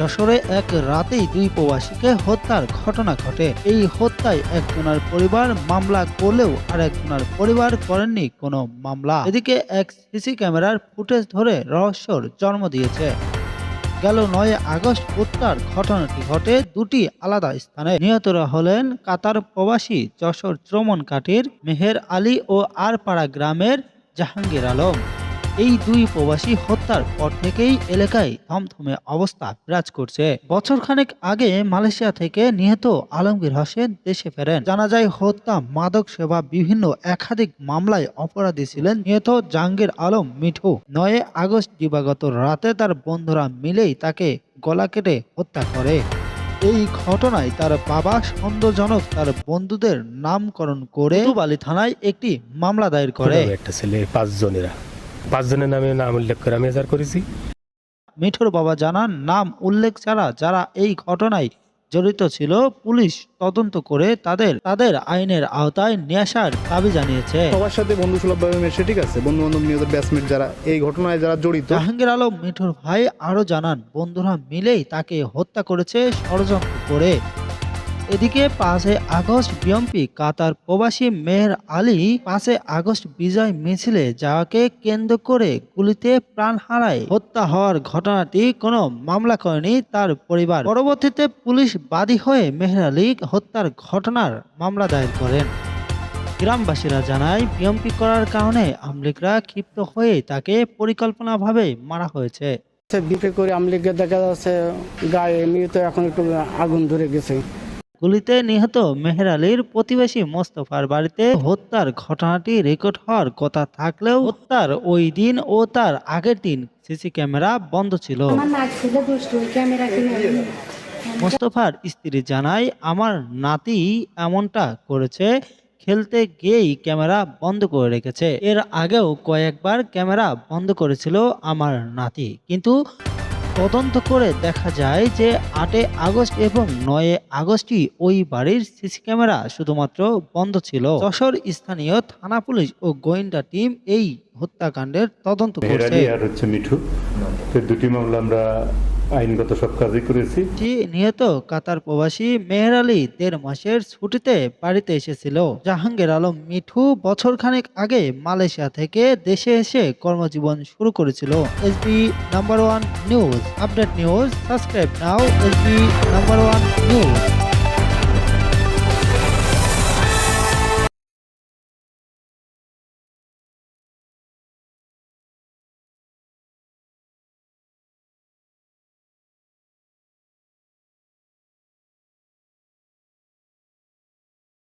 যশোরে এক রাতেই দুই প্রবাসীকে হত্যার ঘটনা ঘটে। এই হত্যায় একজনের পরিবার মামলা করলেও আর একজনের পরিবার করেননি কোনো মামলা। এদিকে এক সিসি ক্যামেরার ফুটেজ ধরে রহস্যর জন্ম দিয়েছে। গেল নয় আগস্ট হত্যার ঘটনাটি ঘটে দুটি আলাদা স্থানে। নিহতরা হলেন কাতার প্রবাসী যশোর চ্রমনকাঠির মেহের আলী ও আরপাড়া গ্রামের জাহাঙ্গীর আলম। এই দুই প্রবাসী হত্যার পর থেকেই এলাকায় থমথমে অবস্থা বিরাজ করছে। বছরখানেক আগে মালয়েশিয়া থেকে নিহত আলমগীর হোসেন দেশে ফেরেন। জানা যায় হত্যা মাদক সেবা বিভিন্ন একাধিক মামলায় অপরাধী ছিলেন নিহত জাহাঙ্গীর আলম মিঠু। নয় আগস্ট দিবাগত রাতে তার বন্ধুরা মিলেই তাকে গলা কেটে হত্যা করে। এই ঘটনায় তার বাবা সন্দেহজনক তার বন্ধুদের নামকরণ করে তুবালি থানায় একটি মামলা দায়ের করে। করে একটা ছেলে পাঁচজনেরা। পাঁচজনের নামে নাম উল্লেখ করে আমি এজার করেছি। মিঠুর বাবা জানান নাম উল্লেখ ছাড়া যারা এই ঘটনায় জড়িত ছিল পুলিশ তদন্ত করে তাদের তাদের আইনের আওতায় নিয়ে আসার দাবি জানিয়েছে। সবার সাথে বন্ধু সুলভভাবে মেশে ঠিক আছে? বন্ধু বান্ধব নিহত ব্যাচমেট যারা এই ঘটনায় যারা জড়িত। জাহাঙ্গীর আলম মিঠুর ভাই আরও জানান বন্ধুরা মিলেই তাকে হত্যা করেছে ষড়যন্ত্র করে। এদিকে পাঁচে আগস্ট বিএমপি কাতার প্রবাসী মেহের আলী পাঁচে আগস্ট বিজয় মিছিলে যাওয়াকে কেন্দ্র করে গুলিতে প্রাণ হারায়। হত্যা হওয়ার ঘটনাটি কোনো মামলা করেনি তার পরিবার। পরবর্তীতে পুলিশ বাদী হয়ে মেহের আলী হত্যার ঘটনার মামলা দায়ের করেন। গ্রামবাসীরা জানায়, বিএমপি করার কারণে আমলিকরা ক্ষিপ্ত হয়ে তাকে পরিকল্পনাভাবে মারা হয়েছে। বিপে করে আমলিগে দেখা যাচ্ছে, গায়ে এমনি তো এখন একটু আগুন ধরে গেছে। গুলিতে নিহত মেহের আলীর প্রতিবেশী মোস্তফার বাড়িতে হত্যার ঘটনাটি রেকর্ড হওয়ার কথা থাকলেও হত্যার ওই দিন ও তার আগের দিন সিসি ক্যামেরা বন্ধ ছিল। মোস্তফার স্ত্রী জানায় আমার নাতি এমনটা করেছে খেলতে গিয়েই ক্যামেরা বন্ধ করে রেখেছে। এর আগেও কয়েকবার ক্যামেরা বন্ধ করেছিল আমার নাতি। কিন্তু তদন্ত করে দেখা যায় যে আটে আগস্ট এবং নয় আগস্টই ওই বাড়ির সিসি ক্যামেরা শুধুমাত্র বন্ধ ছিল। যশোর স্থানীয় থানা পুলিশ ও গোয়েন্দা টিম এই হত্যাকাণ্ডের তদন্ত করছে। আর হচ্ছে মিঠু। দুটি মামলা আমরা আইনগত সব কাজই করেছি। নিহত কাতার প্রবাসী মেহের আলী দেড় মাসের ছুটিতে বাড়িতে এসেছিল। জাহাঙ্গীর আলম মিঠু বছর খানেক আগে মালয়েশিয়া থেকে দেশে এসে কর্মজীবন শুরু করেছিল। SB number one news, update news, subscribe now SB number one news.